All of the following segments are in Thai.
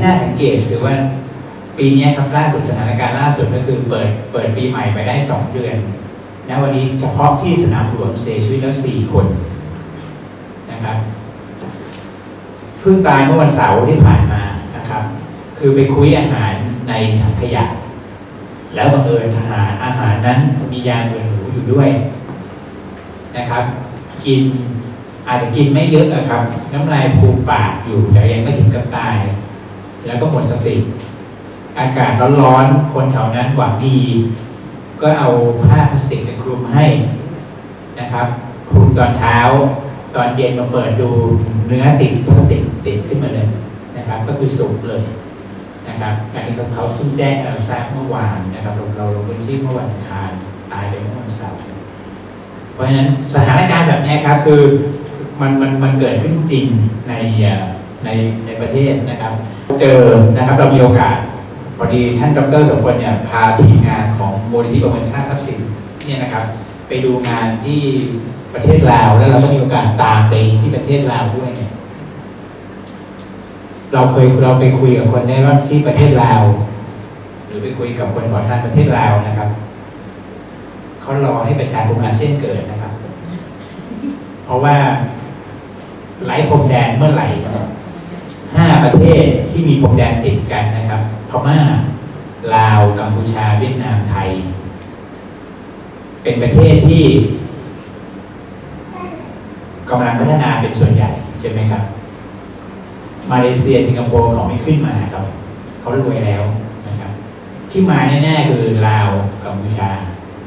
ที่น่าสังเกตคือว่าปีนี้ครับล่าสุดสถานการณ์ล่าสุดก็คือเปิดเปิดปีใหม่ไปได้สองเดือนนะวันนี้เฉพาะที่สนามหลวงเสียชีวิตแล้วสี่คนนะครับเพิ่งตายเมื่อวันเสาร์ที่ผ่านมานะครับ คือไปคุยอาหารในถังขยะ แล้วบังเอิญทหารอาหารนั้นมียาเบื่อหนูอยู่ด้วยนะครับ กินอาจจะกินไม่เยอะอะครับ น้ำลายฟูมปากอยู่แต่ยังไม่ถึงกับตาย แล้วก็หมดสติ อากาศร้อนๆคนแถวนั้นหวังดี ก็เอาผ้าพลาสติกคลุมให้นะครับคลุมตอนเช้า ตอนเย็นมาเปิดดูเนื้อติดพลาสติกติดขึ้นมาเลยนะครับ ก็คือสุกเลยนะครับอันนี้เขาเขาเพิ่งแจ้งเราทราบเมื่อวานนะครับเราเราลงพื้นที่เมื่อวันอังคารตายไปเมื่อวันเสาร์เพราะฉะนั้นสถานการณ์แบบนี้ครับคือมันมันมันเกิดขึ้นจริงในอ่ ในในประเทศนะครับ เจอนะครับเรามีโอกาสพอดีท่านดรสมพลเนี่ยพาทีมงานของมูลนิธิประเมินค่าทรัพย์สินเนี่ยนะครับ ไปดูงานที่ประเทศลาว แล้วเราก็มีโอกาสตามไปที่ประเทศลาวด้วยเนี่ยเราเคยเราไปคุยกับคนได้ว่าที่ประเทศลาว หรือไปคุยกับคนขอทานประเทศลาวนะครับเขารอให้ประชาคมอาเซียนเกิดนะครับ เพราะว่าไร้พรมแดนเมื่อไหร่ ห้าประเทศที่มีพรมแดนติดกันนะครับพม่าลาวกัมพูชาเวียดนามไทย เป็นประเทศที่กำลังพัฒนาเป็นส่วนใหญ่ใช่ไหมครับ มาเลเซียสิงคโปร์เขาไม่ขึ้นมาครับเขารวยแล้วนะครับ ที่มาแน่ๆคือลาวกัมพูชา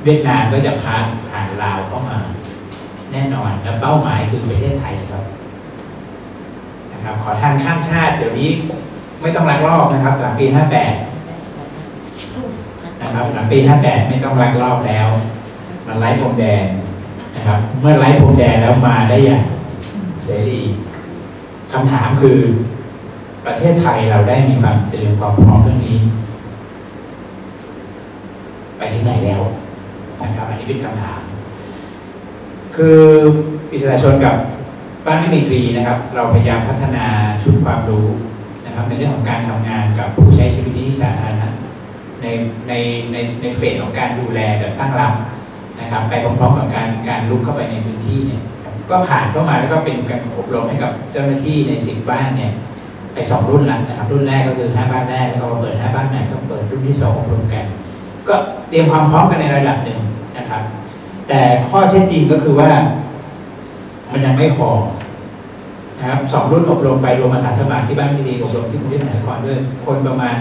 เวียดนามก็จะพาผ่านลาวเข้ามา แน่นอนและเป้าหมายคือประเทศไทยครับ นะครับขอทานข้ามชาติเดี๋ยวนี้ไม่ต้องรักรอบนะครับ หลังปี 58 นะครับหลังปี 58 ไม่ต้องรักรอบแล้ว มันไร้พรมแดนนะครับ เมื่อไร้พรมแดนแล้วมาได้อย่างเสรีคำถามคือประเทศไทยเราได้มีความเตรียมความพร้อมเรื่องนี้ ไปถึงไหนแล้วนะครับ อันนี้เป็นคำถาม คืออิสระชนกับ บ้านมิตรีนะครับ เราพยายามพัฒนาชุดความรู้นะครับในเรื่องของการทำงานกับผู้ใช้ชีวิตที่สาธารณะในในในในเฟสของการดูแลแบบตั้งรับนะครับ ไปพร้อมๆกับการการลุกเข้าไปในพื้นที่เนี่ยก็ผ่านเข้ามาแล้วก็เป็นการอบรมให้กับเจ้าหน้าที่ในสิบบ้านเนี่ยไปสองรุ่นแล้วนะครับ รุ่นแรกก็คือห้าบ้านแรกแล้วก็เปิดห้าบ้านใหม่ก็เปิดรุ่นที่สองอบรมกัน ก็เตรียมความพร้อมกันในระดับหนึ่งนะครับ แต่ข้อเท็จจริงก็คือว่า มันยังไม่พอนะครับสองรุ่นอบรมไปรวมอาสาสมัครที่บ้านมิตรีอบรมที่กรุงเทพมหานครด้วยคนประมาณ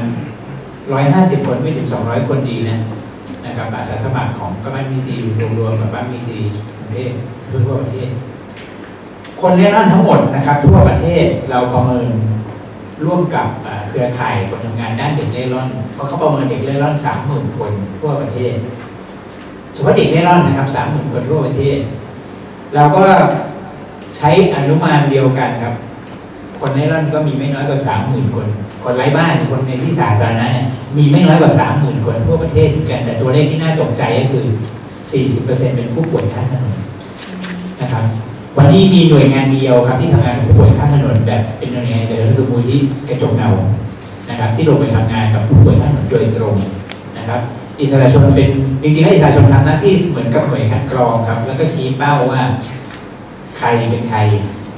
ร้อยห้าสิบคนไม่ถึงสองร้อยคนดีนะนะครับอาสาสมัครของก็บ้านมิตรีรวมๆกับบ้านมิตรีกรุงเทพทั่วประเทศ คนเล่ร่อนทั้งหมดนะครับ ทั่วประเทศเราประเมินร่วมกับเครือข่ายคนทำงานด้านเด็กเล่ร่อนเพราะเขาประเมินเด็กเล่ร่อนสามหมื่นคนทั่วประเทศเฉพาะเด็กเล่ร่อนนะครับสามหมื่นคนทั่วประเทศเราก็ ใช้อนุมานเดียวกันครับ คนเล่ร่อนก็มีไม่น้อยกว่าสามหมื่นคน คนไร้บ้านคนในที่สาธารณะเนี่ยมีไม่น้อยกว่าสามหมื่นคนทั่วประเทศเหมือนกัน แต่ตัวเลขที่น่าจงใจก็คือสี่สิบเปอร์เซ็นเป็นผู้ป่วยข้างถนนนะครับวันนี้มีหน่วยงานเดียวครับที่ทำงานผู้ป่วยข้างถนนแบบเป็นหน่วยงานเดียวก็คือมูลที่กระจกเงานะครับ ที่ลงไปทำงานกับผู้ป่วยข้างถนนโดยตรงนะครับ อิสระชนเป็นจริงๆแล้วอิสระชนทำหน้าที่เหมือนกับหน่วยคัดกรองครับ แล้วก็ชี้เป้าว่า ใครเป็นใคร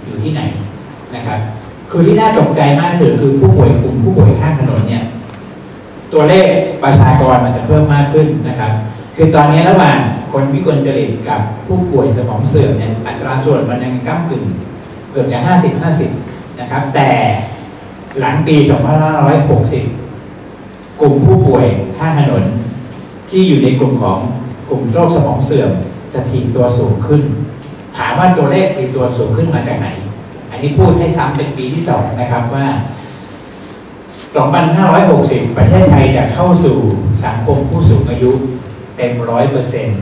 อยู่ที่ไหนนะครับ คือที่น่าตกใจมากคือคือผู้ป่วยกลุ่มผู้ป่วยข้างถนนเนี่ย ตัวเลขประชากรมันจะเพิ่มมากขึ้นนะครับ คือตอนนี้ระหว่างคนวิกลจริตกับผู้ป่วยสมองเสื่อมเนี่ยอัตราส่วนมันยังก้ากึ่งเกือบจะ 50 50 นะครับ แต่หลังปี 2560 กลุ่มผู้ป่วยข้างถนน ที่อยู่ในกลุ่มของกลุ่มโรคสมองเสื่อมจะถีบตัวสูงขึ้น ถามว่าตัวเลขถีบตัวสูงขึ้นมาจากไหน อันนี้พูดให้ซ้ำเป็นปีที่สองนะครับว่า2,560 ประเทศไทยจะเข้าสู่สังคมผู้สูงอายุเต็มร้อยเปอร์เซ็นต์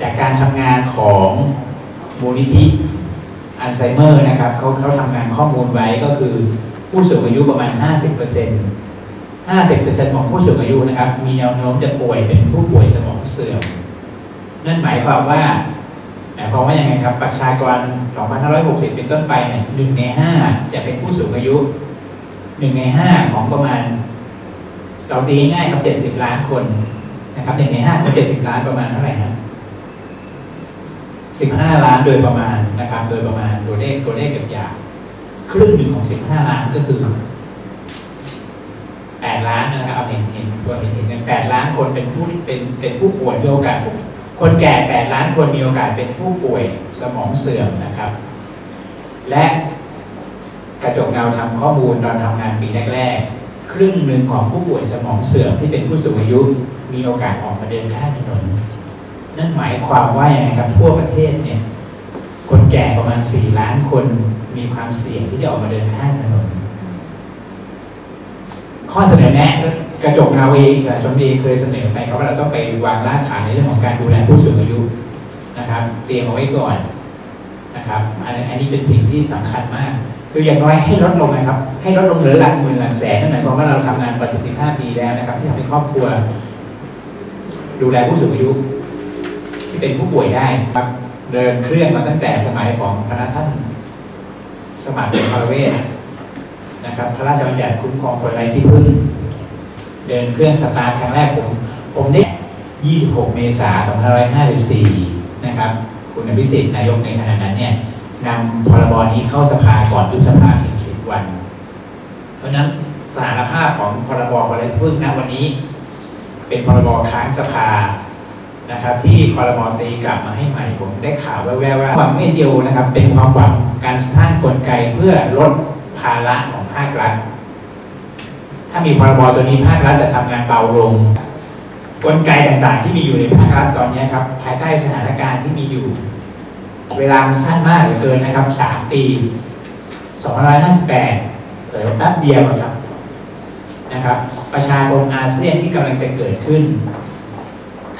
จากการทำงานของมูลนิธิอัลไซเมอร์นะครับเขาเขาทำงานข้อมูลไว้ก็คือผู้สูงอายุประมาณ 50%เปอร์เซ็นต์50%ของผู้สูงอายุนะครับ มีแนวโน้มจะป่วยเป็นผู้ป่วยสมองเสื่อม นั่นหมายความว่า หมายความว่ายังไงครับ ประชากร 2,560 เป็นต้นไปเนี่ยหนึ่งในห้าจะเป็นผู้สูงอายุหนึ่งในห้าของประมาณ เราตีง่ายครับเจ็ดสิบล้านคนนะครับหนึ่งในห้าของเจ็ดสิบล้านประมาณเท่าไหร่ครับสิบห้าล้านโดยประมาณนะครับ โดยประมาณตัวเลขตัวเลขหยาบๆครึ่งหนึ่งของสิบห้าล้านก็คือแปดล้านนะครับเอาเห็นเห็นตัวเห็นเห็นแปดล้านคนเป็นผู้เป็นเป็นผู้ป่วยมีโอกาส คนแก่แปดล้านคนมีโอกาสเป็นผู้ป่วยสมองเสื่อมนะครับ และกระจกเงาทำข้อมูลตอนทำงานปีแรกๆ ครึ่งหนึ่งของผู้ป่วยสมองเสื่อมที่เป็นผู้สูงอายุมีโอกาสออกมาเดินข้างถนน นั่นหมายความว่าอย่างไรครับทั่วประเทศเนี่ยคนแก่ประมาณสี่ล้านคนมีความเสี่ยงที่จะออกมาเดินข้างถนน ข้อเสนอแนะ กระจกเงาเองสาชนเองเคยเสนอไปครับว่าเราต้องไปวางรากฐานในเรื่องของการดูแลผู้สูงอายุนะครับ เตรียมเอาไว้ก่อนนะครับอันนี้เป็นสิ่งที่สำคัญมาก คืออย่างน้อยให้ลดลงนะครับ ให้ลดลงเหลือหลักหมื่นหลักแสนนั่นหมายความว่าเราทำงานประสิทธิภาพดีแล้วนะครับ ที่ทำให้ครอบครัว ดูแลผู้สูงอายุ ที่เป็นผู้ป่วยได้ครับ เดินเครื่องมาตั้งแต่สมัยของพระท่านสมัครเป็นพระเวทนะครับ พระราชบัญญัติคุ้มครองคนไร้ที่พึ่ง เดินเครื่องสตาร์ทครั้งแรกผม ผมได้ 26 เมษายน 2554 นะครับ คุณอภิสิทธิ์นายกในขณะนั้นเนี่ยนำพรบนี้เข้าสภาก่อนยุบสภาเพียง 10 วัน เพราะนั้นสถานภาพของพรบคนไรพึ่งณวันนี้ เป็นพรบค้างสภานะครับ ที่คอรมอตีกลับมาให้ใหม่ผมได้ข่าวแว่วๆว่าหวังเอเจียวนะครับ เป็นความหวังการสร้างกลไกเพื่อลดภาระของภาครัฐามีพรบตัวนี้ภาครัฐจะทำงานเบาลง กลไกต่างๆ ที่มีอยู่ในภาครัฐตอนนี้ครับภายใต้สถานการณ์ที่มีอยู่ เวลามันสั้นมากเหลือเกินนะครับสามปี258เออแป๊บเดียวอะครับนะครับ ประชากรอาเซียนที่กำลังจะเกิดขึ้น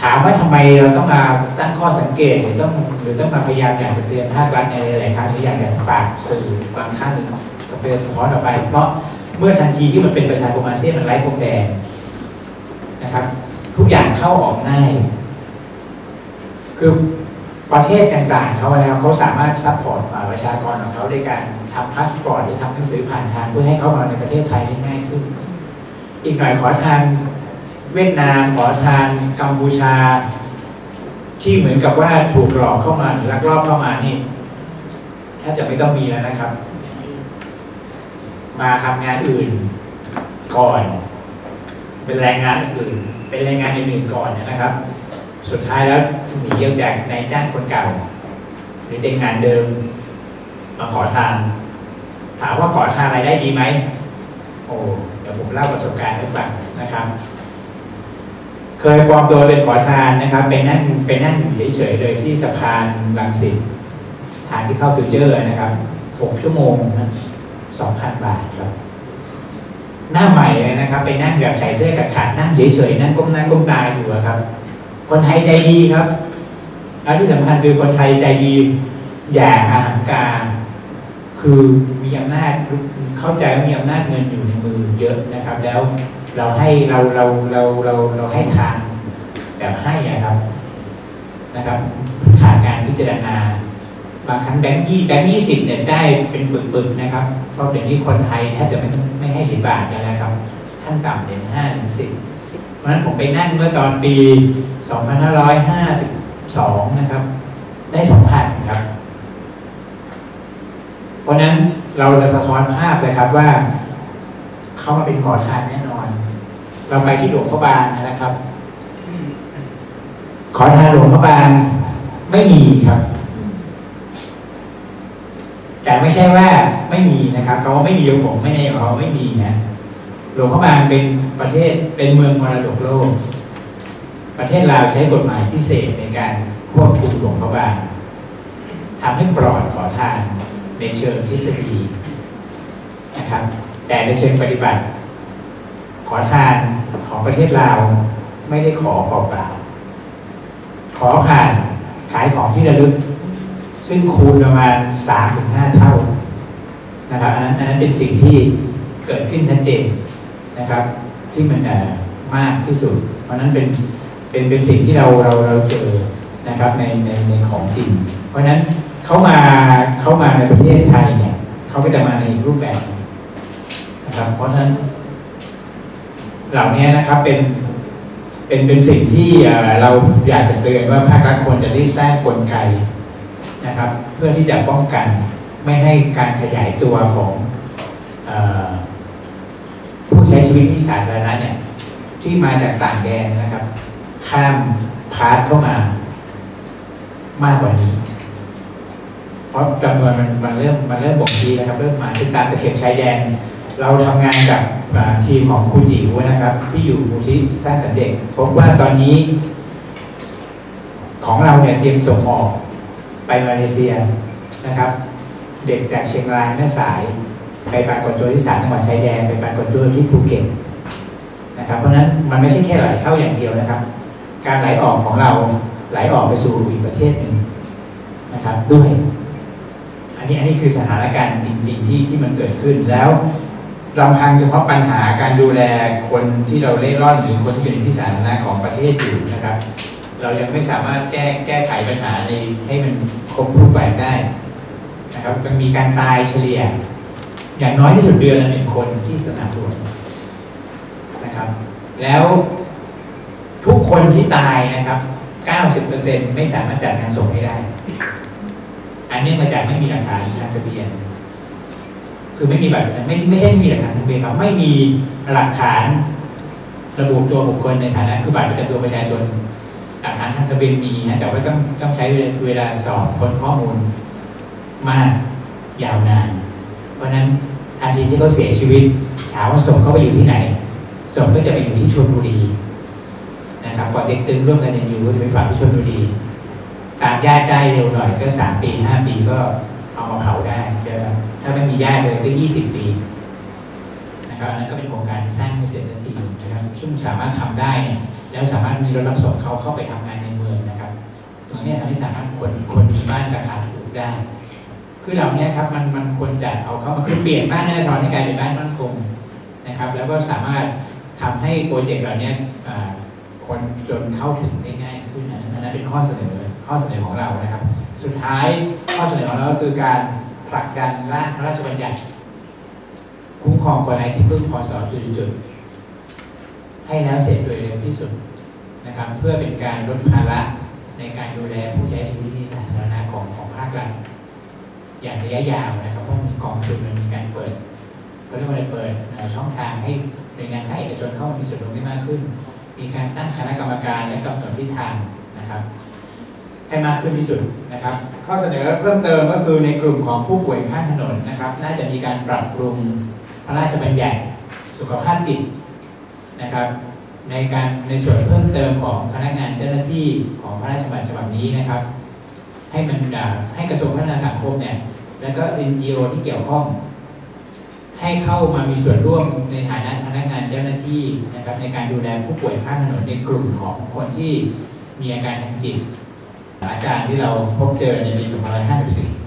ถามว่าทำไมเราต้องมาตั้งข้อสังเกตหรือต้องหรือต้องมาพยายามอยากจะเตือนภาครัฐในหลายๆครั้งที่อยากจะฝากสื่อบางท่านสเปรสะท้อนออกไป เพราะ เมื่อทันทีที่มันเป็นประชาคมอาเซียนมันไร้พรมแดนนะครับ ทุกอย่างเข้าออกง่าย คือประเทศต่างๆเขาแล้วเขาสามารถซัพพอร์ตประชากรของเขาด้วยการทำพาสปอร์ตหรือทำหนังสือผ่านทางเพื่อให้เขามาในประเทศไทยได้ง่ายขึ้น อีกหน่อยขอทานเวียดนามขอทานกัมพูชา ที่เหมือนกับว่าถูกหลอกเข้ามาหรือลักลอบเข้ามานี่แทบจะไม่ต้องมีแล้วนะครับ มาทำงานอื่นก่อน เป็นแรงงานอื่น เป็นแรงงานอื่นก่อนนะครับ สุดท้ายแล้วหนีออกจากนายจ้างคนเก่า หรือเด็กงานเดิม มาขอทาน ถามว่าขอทานรายได้ดีไหมโอ้เดี๋ยวผมเล่าประสบการณ์ให้ฟังนะครับ เคยปลอมตัวเป็นขอทานนะครับไปนั่งไปนั่งเฉยๆเลยที่สะพานลังสิตทางที่เข้าฟิวเจอร์นะครับหกชั่วโมงนะ สองพันบาทครับหน้าใหม่เลยนะครับ ไปนั่งแบบใส่เสื้อกัดขาดนั่งเฉยๆนั่งก้มหน้าก้มตาอยู่ครับ คนไทยใจดีครับแล้วที่สำคัญคือคนไทยใจดีอย่างอาหารการคือมีอำนาจเข้าใจว่ามีอำนาจเงินอยู่ในมือเยอะนะครับ แล้วเราให้เราเราเราเราเราให้ทานแบบให้อะครับนะครับขาดการพิจารณาบางครั้งแบงค์ยี่แบงค์ยี่สิบเนี่ยได้เป็นปึกๆนะครับ ราะเดี๋ยวนี้คนไทยแทบจะไม่ไม่ให้เหรียญบาทกันแล้วครับท่านต่ำเหรียญห้าถึงสิบเพราะฉะนั้นผมไปนั่งเมื่อตอนปี 2552 นะครับ ได้สองพันครับ เพราะนั้นเราจะสะท้อนภาพเลยครับว่า เขามาเป็นขอทานแน่นอน เราไปที่หลวงพระบางนะครับ ขอทานหลวงพระบางไม่มีครับ แต่ไม่ใช่ว่าไม่มีนะครับเขาว่าไม่มีผมไม่ได้เขาไม่มีนะหลวงพระบางเป็นประเทศเป็นเมืองมรดกโลก ประเทศลาวใช้กฎหมายพิเศษในการควบคุมหลวงพระบางทำให้ปลอดขอทานในเชิงทฤษฎีนะครับ แต่ในเชิงปฏิบัติ ขอทานของประเทศลาวไม่ได้ขอเปล่าๆขอผ่านขายของที่ระลึก ซึ่งคูณประมาณสามถึงห้าเท่านะครับอันนั้นอันนั้นเป็นสิ่งที่เกิดขึ้นชัดเจนนะครับ ที่มันมากที่สุด เพราะนั้นเป็นเป็นเป็นสิ่งที่เราเราเราเจอนะครับในในในของจริง เพราะนั้นเขามาเขามาในประเทศไทยเนี่ยเขาก็จะมาในรูปแบบนะครับ เพราะฉะนั้น เหล่านี้นะครับเป็นเป็นเป็นสิ่งที่เอ่อเราอยากจะเตือนว่าภาครัฐควรจะรีบสร้างกลไก นะครับ เพื่อที่จะป้องกันไม่ให้การขยายตัวของอผู้ใช้ชีวิตที่สาธารณะเนี่ยที่มาจากต่างแดนนะครับ ข้ามพาสเข้ามามากกว่านี้ เพราะจำนวนมันมันเริ่มมันเริ่มบ่งชี้นะครับ เริ่มมาคือตามตะเข็บชายแดน เราทำงานกับทีมของครูจิ๋วนะครับ ที่อยู่มูลที่สร้างสรรค์เด็กพบว่าตอนนี้ ของเราเนี่ยเตรียมส่งออก ไปมาเลเซียนะครับ เด็กจากเชียงรายแม่สาย ไปปรากฏตัวที่สามจังหวัดชายแดนไปปรากฏตัวที่ภูเก็ตนะครับเพราะนั้นมันไม่ใช่แค่ไหลเข้าอย่างเดียวนะครับ การไหลออกของเราไหลออกไปสู่อีกประเทศหนึ่งนะครับด้วย อันนี้อันนี้คือสถานการณ์จริง ๆ ที่ที่มันเกิดขึ้นแล้วลำพังเฉพาะปัญหาการดูแลคนที่เราเล่ร่อนหรือคนที่อยู่ในที่สาธารณะของประเทศอยู่นะครับ เรายังไม่สามารถแก้แก้ไขปัญหาในให้มันครบรูปแบบได้นะครับมันมีการตายเฉลี่ย อย่างน้อยที่สุดเดือนละหนึ่งคนที่สนามหลวงนะครับ แล้วทุกคนที่ตายนะครับ 90%ไม่สามารถจัดงานศพให้ได้ อันนี้มาจากไม่มีหลักฐานทางทะเบียน คือไม่มีแบบไม่ไม่ใช่ไม่มีหลักฐานทางทะเบียนครับ ไม่มีหลักฐานระบุตัวบุคคลในฐานะคือบัตรประจำตัวประชาชน ฐานทางทะเบียนมีนะแต่ว่าต้องต้องใช้เวลาสอบค้นข้อมูลมากยาวนาน เพราะฉะนั้นทันทีที่เขาเสียชีวิตถามว่าศพเขาไปอยู่ที่ไหนศพก็จะไปอยู่ที่ชลบุรีนะครับพอนเต็กตึงร่วมกันอยู่ก็จะไปฝากที่ชลบุรีตามญาติได้เร็วหน่อยก็สามปีห้าปีก็เอามาเผาได้นะครับถ้าไม่มีญาติเลยก็ยี่สิบปีนะครับอันนั้นก็เป็นโครงการที่สร้างไม่เสร็จสักทีนะครับซึ่งสามารถทำได้เนี่ย แล้วสามารถมีรถรับส่งเขาเข้าไปทำงานในเมืองนะครับตรงนี้ทำให้สามารถคนคนมีบ้านราคาถูกได้ คือเหล่านี้ครับมันมันควรจะเอาเข้ามาคือเปลี่ยนบ้านแน่นอนให้กลายเป็นบ้านมั่นคงนะครับ แล้วก็สามารถทำให้โปรเจกต์เหล่านี้คนจนเข้าถึงได้ง่ายขึ้นนะอันนั้นเป็นข้อเสนอข้อเสนอของเรานะครับ สุดท้ายข้อเสนอของเราก็คือการผลักดันร่างพระราชบัญญัติคุ้มครองคนไร้ที่พึ่งพศจุดๆ ให้แล้วเสร็จโดยเร็วที่สุดนะครับเพื่อเป็นการลดภาระในการดูแลผู้ใช้ชีวิตที่สาธารณะของของภาครัฐอย่างระยะยาวนะครับเพราะมีกองทุนมันมีการเปิดเขาเรียกว่าอะไรเปิดช่องทางให้หน่วยงานภาคเอกชนเข้ามามีส่วนร่วมได้มากขึ้น มีการตั้งคณะกรรมการและกำหนดทิศทางนะครับให้มากขึ้นที่สุดนะครับ ข้อเสนอเพิ่มเติมก็คือในกลุ่มของผู้ป่วยข้างถนนนะครับ น่าจะมีการปรับปรุงพระราชบัญญัติสุขภาพจิต นะครับ ในการในส่วนเพิ่มเติมของพนักงานเจ้าหน้าที่ของพระราชบัญญัติฉบับนี้นะครับ ให้มันอ่าให้กระทรวงพัฒนาสังคมเนี่ยแล้วก็ NGO ที่เกี่ยวข้อง ให้เข้ามามีส่วนร่วมในฐานะพนักงานเจ้าหน้าที่นะครับ ในการดูแลผู้ป่วยข้างถนนในกลุ่มของคนที่มีอาการทางจิตอาการที่เราพบเจอในปี 2554